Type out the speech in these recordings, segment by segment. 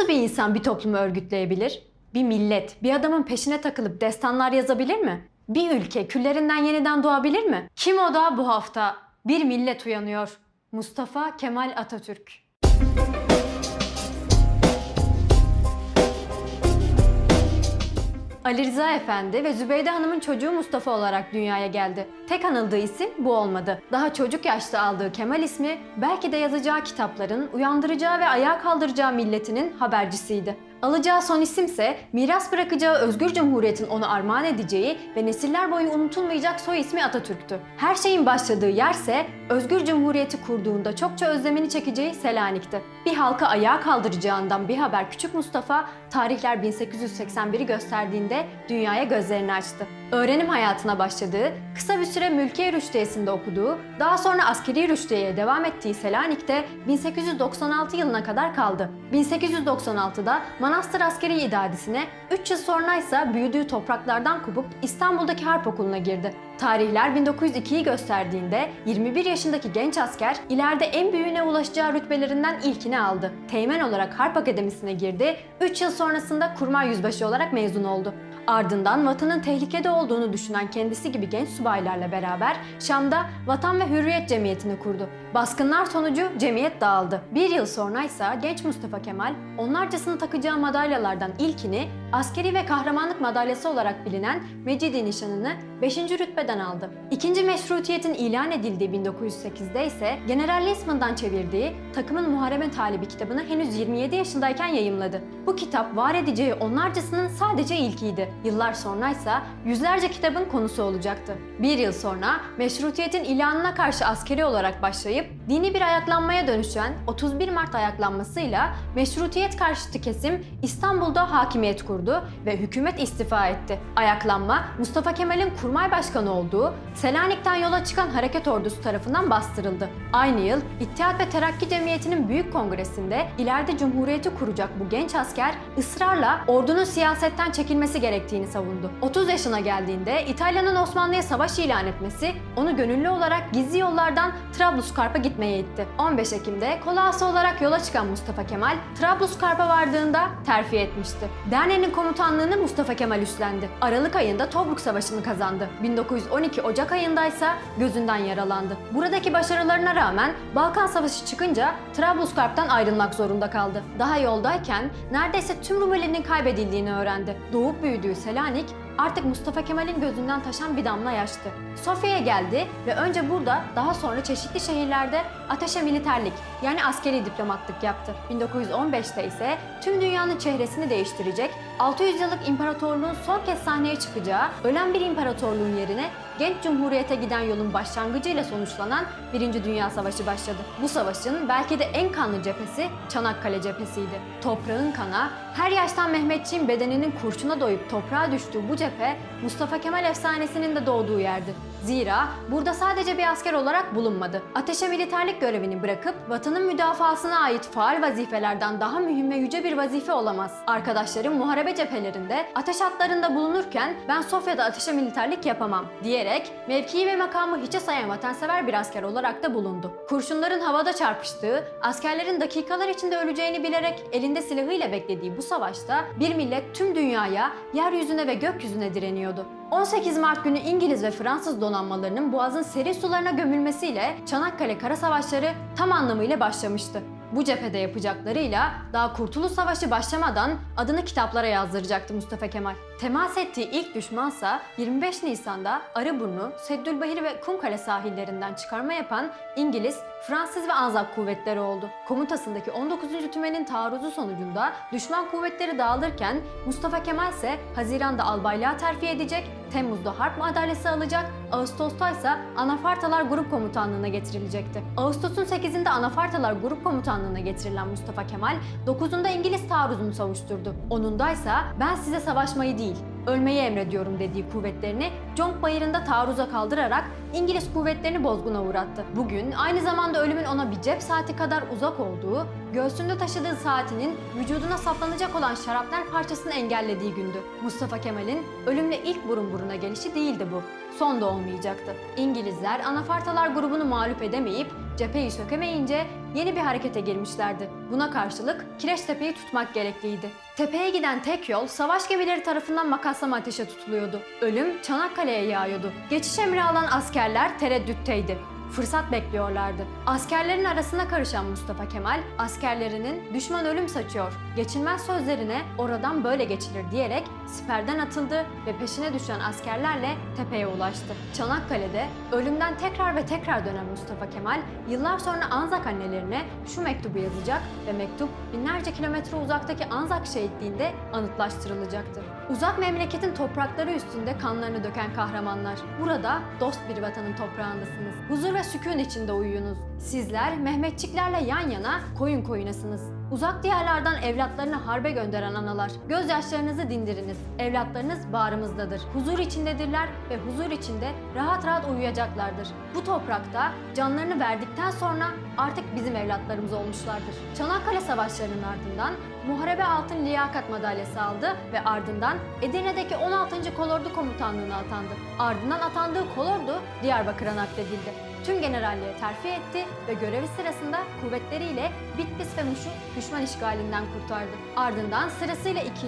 Nasıl bir insan bir toplumu örgütleyebilir? Bir millet, bir adamın peşine takılıp destanlar yazabilir mi? Bir ülke küllerinden yeniden doğabilir mi? Kim o da bu hafta? Bir millet uyanıyor. Mustafa Kemal Atatürk. Ali Rıza Efendi ve Zübeyde Hanım'ın çocuğu Mustafa olarak dünyaya geldi. Tek anıldığı isim bu olmadı. Daha çocuk yaşta aldığı Kemal ismi belki de yazacağı kitapların, uyandıracağı ve ayağa kaldıracağı milletinin habercisiydi. Alacağı son isimse miras bırakacağı Özgür Cumhuriyet'in onu armağan edeceği ve nesiller boyu unutulmayacak soy ismi Atatürk'tü. Her şeyin başladığı yerse Özgür Cumhuriyet'i kurduğunda çokça özlemini çekeceği Selanik'ti. Bir halka ayağa kaldıracağından bir haber küçük Mustafa tarihler 1881'i gösterdiğinde dünyaya gözlerini açtı. Öğrenim hayatına başladığı, kısa bir süre Mülkiye Rüştiyesi'nde okuduğu, daha sonra askeri rüştiyeye devam ettiği Selanik'te 1896 yılına kadar kaldı. 1896'da Manastır Askeri İdadisi'ne, 3 yıl sonra ise büyüdüğü topraklardan kopup İstanbul'daki Harp Okulu'na girdi. Tarihler 1902'yi gösterdiğinde 21 yaşındaki genç asker ileride en büyüğüne ulaşacağı rütbelerinden ilkini aldı. Teğmen olarak Harp Akademisi'ne girdi, 3 yıl sonrasında kurmay yüzbaşı olarak mezun oldu. Ardından vatanın tehlikede olduğunu düşünen kendisi gibi genç subaylarla beraber Şam'da Vatan ve Hürriyet Cemiyeti'ni kurdu. Baskınlar sonucu cemiyet dağıldı. Bir yıl sonra ise genç Mustafa Kemal onlarcasını takacağı madalyalardan ilkini askeri ve kahramanlık madalyası olarak bilinen Mecidi Nişanı'nı 5. rütbeden aldı. İkinci meşrutiyetin ilan edildiği 1908'de ise General Liesman'dan çevirdiği Takımın Muharebe Talibi kitabını henüz 27 yaşındayken yayımladı. Bu kitap var edeceği onlarcasının sadece ilkiydi. Yıllar sonra ise yüzlerce kitabın konusu olacaktı. Bir yıl sonra meşrutiyetin ilanına karşı askeri olarak başlayıp dini bir ayaklanmaya dönüşen 31 Mart ayaklanmasıyla meşrutiyet karşıtı kesim İstanbul'da hakimiyet kurdu ve hükümet istifa etti. Ayaklanma Mustafa Kemal'in kurmay başkanı olduğu Selanik'ten yola çıkan hareket ordusu tarafından bastırıldı. Aynı yıl İttihat ve Terakki Cemiyeti'nin büyük kongresinde ileride cumhuriyeti kuracak bu genç asker ısrarla ordunun siyasetten çekilmesi gerektiğini savundu. 30 yaşına geldiğinde İtalya'nın Osmanlı'ya savaş ilan etmesi onu gönüllü olarak gizli yollardan Trablusgarp'a gitmeye itti. 15 Ekim'de kolası olarak yola çıkan Mustafa Kemal Trablusgarp'a vardığında terfi etmişti. Derneğin komutanlığını Mustafa Kemal üstlendi. Aralık ayında Tobruk Savaşı'nı kazandı. 1912 Ocak ayında ise gözünden yaralandı. Buradaki başarılarına rağmen Balkan Savaşı çıkınca Trablusgarp'tan ayrılmak zorunda kaldı. Daha yoldayken neredeyse tüm Rumeli'nin kaybedildiğini öğrendi. Doğup büyüdüğü Selanik artık Mustafa Kemal'in gözünden taşan bir damla yaştı. Sofya'ya geldi ve önce burada daha sonra çeşitli şehirlerde ateşe militerlik yani askeri diplomatlık yaptı. 1915'te ise tüm dünyanın çehresini değiştirecek 600 yıllık imparatorluğun son kez sahneye çıkacağı ölen bir imparatorluğun yerine genç cumhuriyete giden yolun başlangıcıyla sonuçlanan Birinci Dünya Savaşı başladı. Bu savaşın belki de en kanlı cephesi Çanakkale cephesiydi. Toprağın kana, her yaştan Mehmetçiğin bedeninin kurşuna doyup toprağa düştüğü bu cephe Mustafa Kemal efsanesinin de doğduğu yerdi. Zira burada sadece bir asker olarak bulunmadı. Ateşe militerlik görevini bırakıp vatanın müdafasına ait faal vazifelerden daha mühim ve yüce bir vazife olamaz. Arkadaşlarım muharebe cephelerinde ateş hatlarında bulunurken ben Sofya'da ateşe militerlik yapamam diyerek mevkii ve makamı hiçe sayan vatansever bir asker olarak da bulundu. Kurşunların havada çarpıştığı, askerlerin dakikalar içinde öleceğini bilerek elinde silahıyla beklediği bu savaşta bir millet tüm dünyaya, yeryüzüne ve gökyüzüne direniyordu. 18 Mart günü İngiliz ve Fransız donanmalarının Boğaz'ın seri sularına gömülmesiyle Çanakkale Kara Savaşları tam anlamıyla başlamıştı. Bu cephede yapacaklarıyla daha Kurtuluş Savaşı başlamadan adını kitaplara yazdıracaktı Mustafa Kemal. Temas ettiği ilk düşmansa 25 Nisan'da Arıburnu, Seddülbahir ve Kumkale sahillerinden çıkarma yapan İngiliz, Fransız ve Anzak kuvvetleri oldu. Komutasındaki 19. tümenin taarruzu sonucunda düşman kuvvetleri dağılırken Mustafa Kemal ise Haziran'da albaylığa terfi edecek, Temmuz'da harp madalyası alacak, Ağustos'ta ise Anafartalar Grup Komutanlığı'na getirilecekti. Ağustos'un 8'inde Anafartalar Grup Komutanlığı'na getirilen Mustafa Kemal, 9'unda İngiliz taarruzunu savuşturdu. 10'unda ise ben size savaşmayı değil, ölmeyi emrediyorum dediği kuvvetlerini Conk Bayırı'nda taarruza kaldırarak İngiliz kuvvetlerini bozguna uğrattı. Bugün aynı zamanda ölümün ona bir cep saati kadar uzak olduğu, göğsünde taşıdığı saatinin vücuduna saplanacak olan şarapnel parçasını engellediği gündü. Mustafa Kemal'in ölümle ilk burun buruna gelişi değildi bu. Son da olmayacaktı. İngilizler Anafartalar grubunu mağlup edemeyip cepheyi sökemeyince yeni bir harekete girmişlerdi. Buna karşılık Kireçtepe'yi tutmak gerekliydi. Tepeye giden tek yol savaş gemileri tarafından makaslama ateşe tutuluyordu. Ölüm Çanakkale'ye yağıyordu. Geçiş emri alan askerler tereddütteydi fırsat bekliyorlardı. Askerlerin arasına karışan Mustafa Kemal, askerlerinin düşman ölüm saçıyor, geçilmez sözlerine oradan böyle geçilir diyerek siperden atıldı ve peşine düşen askerlerle tepeye ulaştı. Çanakkale'de ölümden tekrar ve tekrar dönen Mustafa Kemal, yıllar sonra Anzak annelerine şu mektubu yazacak ve mektup binlerce kilometre uzaktaki Anzak şehitliğinde anıtlaştırılacaktı. Uzak memleketin toprakları üstünde kanlarını döken kahramanlar. Burada dost bir vatanın toprağındasınız. Huzur ve sükun içinde uyuyunuz. Sizler Mehmetçiklerle yan yana koyun koyunasınız. Uzak diyarlardan evlatlarını harbe gönderen analar. Gözyaşlarınızı dindiriniz. Evlatlarınız bağrımızdadır. Huzur içindedirler ve huzur içinde rahat rahat uyuyacaklardır. Bu toprakta canlarını verdikten sonra artık bizim evlatlarımız olmuşlardır. Çanakkale Savaşları'nın ardından Muharebe Altın Liyakat Madalyası aldı ve ardından Edirne'deki 16. Kolordu Komutanlığı'na atandı. Ardından atandığı kolordu Diyarbakır'a nakledildi. Tüm generalliğe terfi etti ve görevi sırasında kuvvetleriyle Bitlis ve Muş'u düşman işgalinden kurtardı. Ardından sırasıyla 2.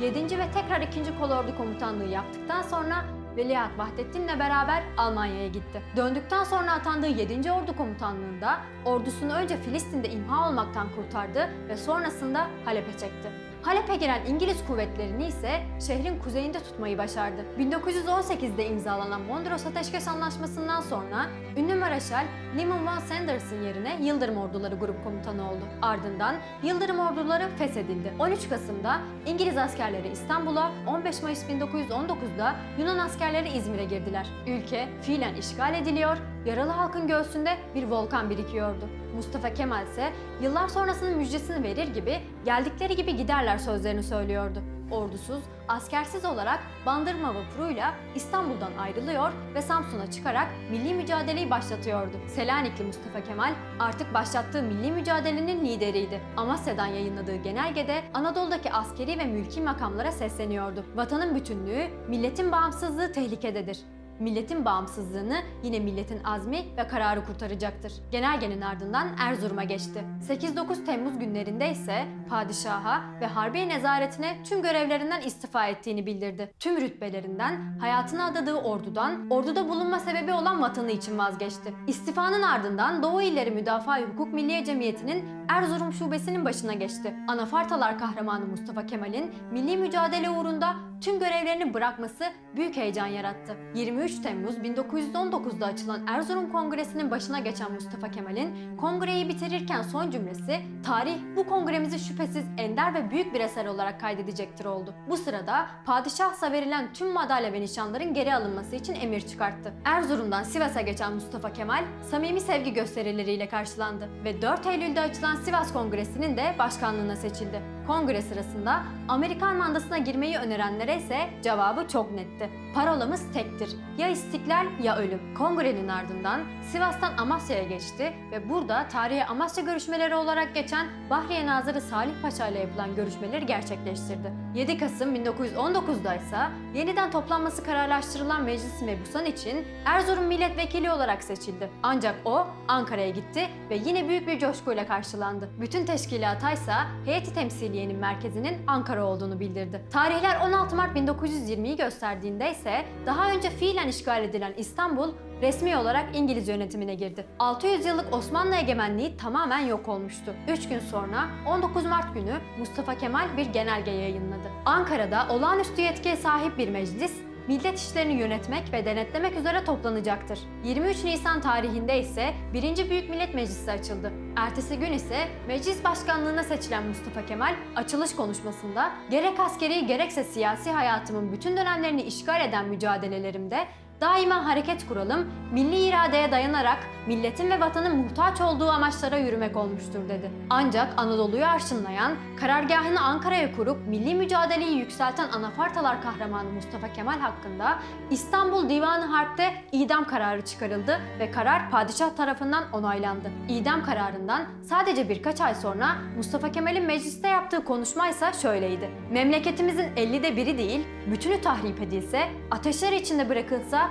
7. ve tekrar 2. Kolordu Komutanlığı yaptıktan sonra Veliaht Vahdettin'le beraber Almanya'ya gitti. Döndükten sonra atandığı 7. Ordu Komutanlığı'nda ordusunu önce Filistin'de imha olmaktan kurtardı ve sonrasında Halep'e çekti. Halep'e giren İngiliz kuvvetlerini ise şehrin kuzeyinde tutmayı başardı. 1918'de imzalanan Mondros Ateşkes Anlaşması'ndan sonra ünlü Maraşal Lyman Van Sanders'ın yerine Yıldırım Orduları Grup Komutanı oldu. Ardından Yıldırım Orduları feshedildi. 13 Kasım'da İngiliz askerleri İstanbul'a, 15 Mayıs 1919'da Yunan askerleri İzmir'e girdiler. Ülke fiilen işgal ediliyor, yaralı halkın göğsünde bir volkan birikiyordu. Mustafa Kemal ise yıllar sonrasının müjdesini verir gibi geldikleri gibi giderler sözlerini söylüyordu. Ordusuz, askersiz olarak Bandırma vapuruyla İstanbul'dan ayrılıyor ve Samsun'a çıkarak milli mücadeleyi başlatıyordu. Selanikli Mustafa Kemal artık başlattığı milli mücadelenin lideriydi. Amasya'dan yayınladığı genelgede Anadolu'daki askeri ve mülki makamlara sesleniyordu. Vatanın bütünlüğü, milletin bağımsızlığı tehlikededir. Milletin bağımsızlığını yine milletin azmi ve kararı kurtaracaktır. Genelgenin ardından Erzurum'a geçti. 8-9 Temmuz günlerinde ise padişaha ve harbiye nezaretine tüm görevlerinden istifa ettiğini bildirdi. Tüm rütbelerinden, hayatını adadığı ordudan, orduda bulunma sebebi olan vatanı için vazgeçti. İstifanın ardından Doğu İlleri Müdafaa Hukuk Milliye Cemiyeti'nin Erzurum şubesinin başına geçti. Anafartalar kahramanı Mustafa Kemal'in milli mücadele uğrunda tüm görevlerini bırakması büyük heyecan yarattı. 23 Temmuz 1919'da açılan Erzurum Kongresi'nin başına geçen Mustafa Kemal'in kongreyi bitirirken son cümlesi tarih bu kongremizi şüphesiz ender ve büyük bir eser olarak kaydedecektir oldu. Bu sırada padişahsa verilen tüm madalya ve nişanların geri alınması için emir çıkarttı. Erzurum'dan Sivas'a geçen Mustafa Kemal samimi sevgi gösterileriyle karşılandı ve 4 Eylül'de açılan Sivas Kongresi'nin de başkanlığına seçildi. Kongre sırasında Amerikan mandasına girmeyi önerenlere ise cevabı çok netti. Parolamız tektir. Ya istiklal ya ölüm. Kongrenin ardından Sivas'tan Amasya'ya geçti ve burada tarihe Amasya görüşmeleri olarak geçen Bahriye Nazırı Salih Paşa ile yapılan görüşmeleri gerçekleştirdi. 7 Kasım 1919'da ise yeniden toplanması kararlaştırılan Meclis-i Mebusan için Erzurum milletvekili olarak seçildi. Ancak o Ankara'ya gitti ve yine büyük bir coşkuyla karşılandı. Bütün teşkilata ise heyeti temsiliyenin merkezinin Ankara olduğunu bildirdi. Tarihler 16 Mart 1920'yi gösterdiğinde ise daha önce fiilen işgal edilen İstanbul resmi olarak İngiliz yönetimine girdi. 600 yıllık Osmanlı egemenliği tamamen yok olmuştu. 3 gün sonra 19 Mart günü Mustafa Kemal bir genelge yayınladı. Ankara'da olağanüstü yetkiye sahip bir meclis millet işlerini yönetmek ve denetlemek üzere toplanacaktır. 23 Nisan tarihinde ise 1. Büyük Millet Meclisi açıldı. Ertesi gün ise meclis başkanlığına seçilen Mustafa Kemal açılış konuşmasında gerek askeri gerekse siyasi hayatımın bütün dönemlerini işgal eden mücadelelerimde daima hareket kuralım, milli iradeye dayanarak milletin ve vatanın muhtaç olduğu amaçlara yürümek olmuştur dedi. Ancak Anadolu'yu arşınlayan, karargahını Ankara'ya kurup milli mücadeleyi yükselten Anafartalar kahramanı Mustafa Kemal hakkında İstanbul Divanı Harp'te idam kararı çıkarıldı ve karar padişah tarafından onaylandı. İdam kararından sadece birkaç ay sonra Mustafa Kemal'in mecliste yaptığı konuşma ise şöyleydi. Memleketimizin 50'de biri değil, bütünü tahrip edilse, ateşler içinde bırakılsa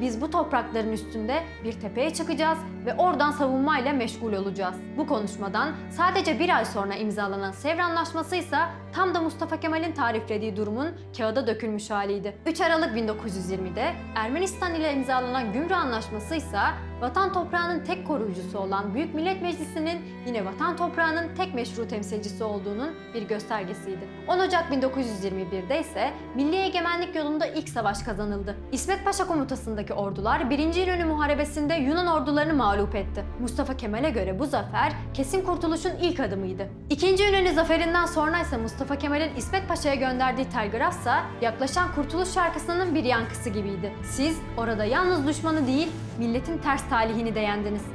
biz bu toprakların üstünde bir tepeye çıkacağız ve oradan savunmayla meşgul olacağız. Bu konuşmadan sadece bir ay sonra imzalanan Sevr Anlaşması ise tam da Mustafa Kemal'in tariflediği durumun kağıda dökülmüş haliydi. 3 Aralık 1920'de Ermenistan ile imzalanan Gümrü Anlaşması ise vatan toprağının tek koruyucusu olan Büyük Millet Meclisi'nin yine vatan toprağının tek meşru temsilcisi olduğunun bir göstergesiydi. 10 Ocak 1921'de ise Milli Egemenlik yolunda ilk savaş kazanıldı. İsmet Paşa komutasındaki ordular 1. İnönü Muharebesi'nde Yunan ordularını mağlup etti. Mustafa Kemal'e göre bu zafer kesin kurtuluşun ilk adımıydı. İkinci İnönü zaferinden sonra ise Mustafa Kemal'in İsmet Paşa'ya gönderdiği telgrafsa yaklaşan kurtuluş şarkısının bir yankısı gibiydi. Siz orada yalnız düşmanı değil, milletin ters talihini de.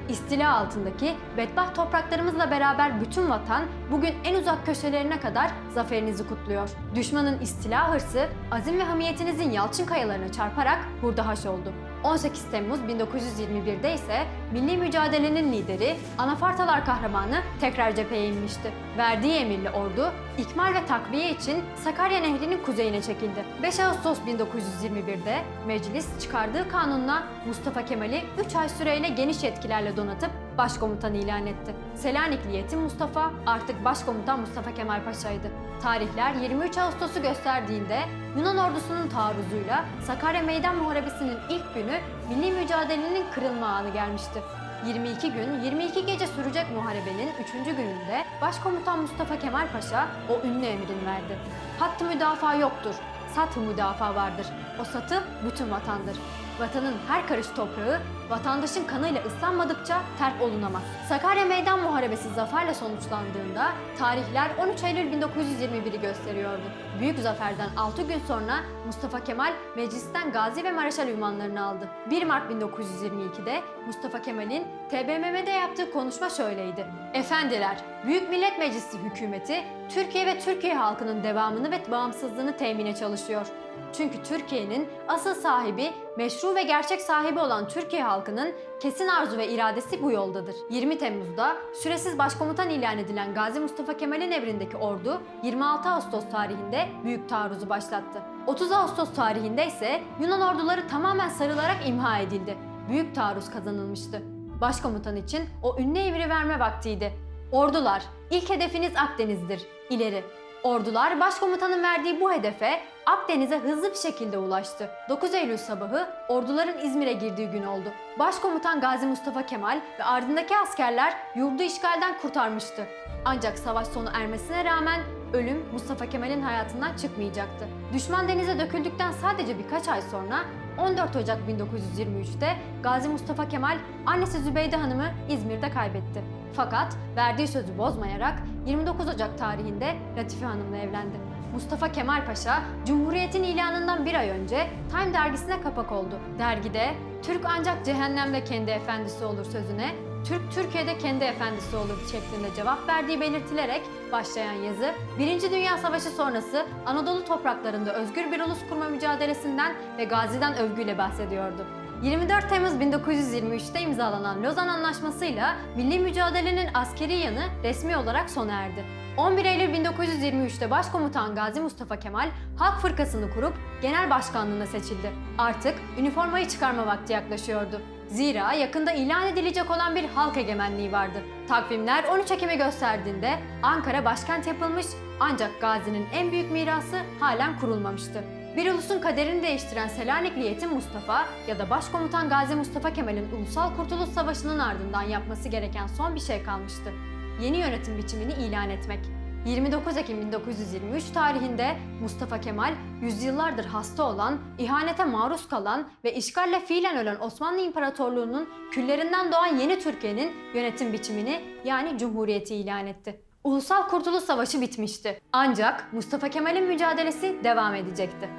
İstila altındaki bedbaht topraklarımızla beraber bütün vatan bugün en uzak köşelerine kadar zaferinizi kutluyor. Düşmanın istila hırsı, azim ve hamiyetinizin yalçın kayalarına çarparak burada haş oldu. 18 Temmuz 1921'de ise milli mücadelenin lideri, Anafartalar kahramanı tekrar cepheye inmişti. Verdiği emirli ordu, ikmal ve takviye için Sakarya Nehri'nin kuzeyine çekildi. 5 Ağustos 1921'de meclis çıkardığı kanunla Mustafa Kemal'i 3 ay süreyle geniş yetkilerle donatıp başkomutan ilan etti. Selanikli Yetim Mustafa artık başkomutan Mustafa Kemal Paşa'ydı. Tarihler 23 Ağustos'u gösterdiğinde Yunan ordusunun taarruzuyla Sakarya Meydan Muharebesi'nin ilk günü milli mücadelenin kırılma anı gelmişti. 22 gün, 22 gece sürecek muharebenin 3. gününde Başkomutan Mustafa Kemal Paşa o ünlü emrini verdi. Hattı müdafaa yoktur, satı müdafaa vardır. O satı bütün vatandır. Vatanın her karış toprağı vatandaşın kanıyla ıslanmadıkça terk olunamaz. Sakarya Meydan Muharebesi zaferle sonuçlandığında tarihler 13 Eylül 1921'i gösteriyordu. Büyük zaferden 6 gün sonra Mustafa Kemal meclisten gazi ve mareşal ünvanlarını aldı. 1 Mart 1922'de Mustafa Kemal'in TBMM'de yaptığı konuşma şöyleydi. Efendiler, Büyük Millet Meclisi hükümeti Türkiye ve Türkiye halkının devamını ve bağımsızlığını temine çalışıyor. Çünkü Türkiye'nin asıl sahibi, meşru ve gerçek sahibi olan Türkiye halkının kesin arzu ve iradesi bu yoldadır. 20 Temmuz'da süresiz başkomutan ilan edilen Gazi Mustafa Kemal'in emrindeki ordu 26 Ağustos tarihinde büyük taarruzu başlattı. 30 Ağustos tarihinde ise Yunan orduları tamamen sarılarak imha edildi. Büyük taarruz kazanılmıştı. Başkomutan için o ünlü emri verme vaktiydi. Ordular, ilk hedefiniz Akdeniz'dir. İleri. Ordular başkomutanın verdiği bu hedefe Akdeniz'e hızlı bir şekilde ulaştı. 9 Eylül sabahı orduların İzmir'e girdiği gün oldu. Başkomutan Gazi Mustafa Kemal ve ardındaki askerler yurdu işgalden kurtarmıştı. Ancak savaş sonu ermesine rağmen ölüm Mustafa Kemal'in hayatından çıkmayacaktı. Düşman denize döküldükten sadece birkaç ay sonra 14 Ocak 1923'te Gazi Mustafa Kemal annesi Zübeyde Hanım'ı İzmir'de kaybetti. Fakat verdiği sözü bozmayarak 29 Ocak tarihinde Latife Hanım'la evlendi. Mustafa Kemal Paşa, Cumhuriyet'in ilanından bir ay önce Time dergisine kapak oldu. Dergide, Türk ancak cehennemde kendi efendisi olur sözüne, Türk Türkiye'de kendi efendisi olur şeklinde cevap verdiği belirtilerek başlayan yazı, Birinci Dünya Savaşı sonrası Anadolu topraklarında özgür bir ulus kurma mücadelesinden ve Gazi'den övgüyle bahsediyordu. 24 Temmuz 1923'te imzalanan Lozan Anlaşması'yla milli mücadelenin askeri yanı resmi olarak sona erdi. 11 Eylül 1923'te Başkomutan Gazi Mustafa Kemal Halk Fırkası'nı kurup genel başkanlığına seçildi. Artık üniformayı çıkarma vakti yaklaşıyordu. Zira yakında ilan edilecek olan bir halk egemenliği vardı. Takvimler 13 Ekim'i gösterdiğinde Ankara başkent yapılmış ancak Gazi'nin en büyük mirası halen kurulmamıştı. Bir ulusun kaderini değiştiren Selanikli Yetim Mustafa ya da Başkomutan Gazi Mustafa Kemal'in Ulusal Kurtuluş Savaşı'nın ardından yapması gereken son bir şey kalmıştı. Yeni yönetim biçimini ilan etmek. 29 Ekim 1923 tarihinde Mustafa Kemal, yüzyıllardır hasta olan, ihanete maruz kalan ve işgalle fiilen ölen Osmanlı İmparatorluğu'nun küllerinden doğan yeni Türkiye'nin yönetim biçimini yani Cumhuriyeti ilan etti. Ulusal Kurtuluş Savaşı bitmişti. Ancak Mustafa Kemal'in mücadelesi devam edecekti.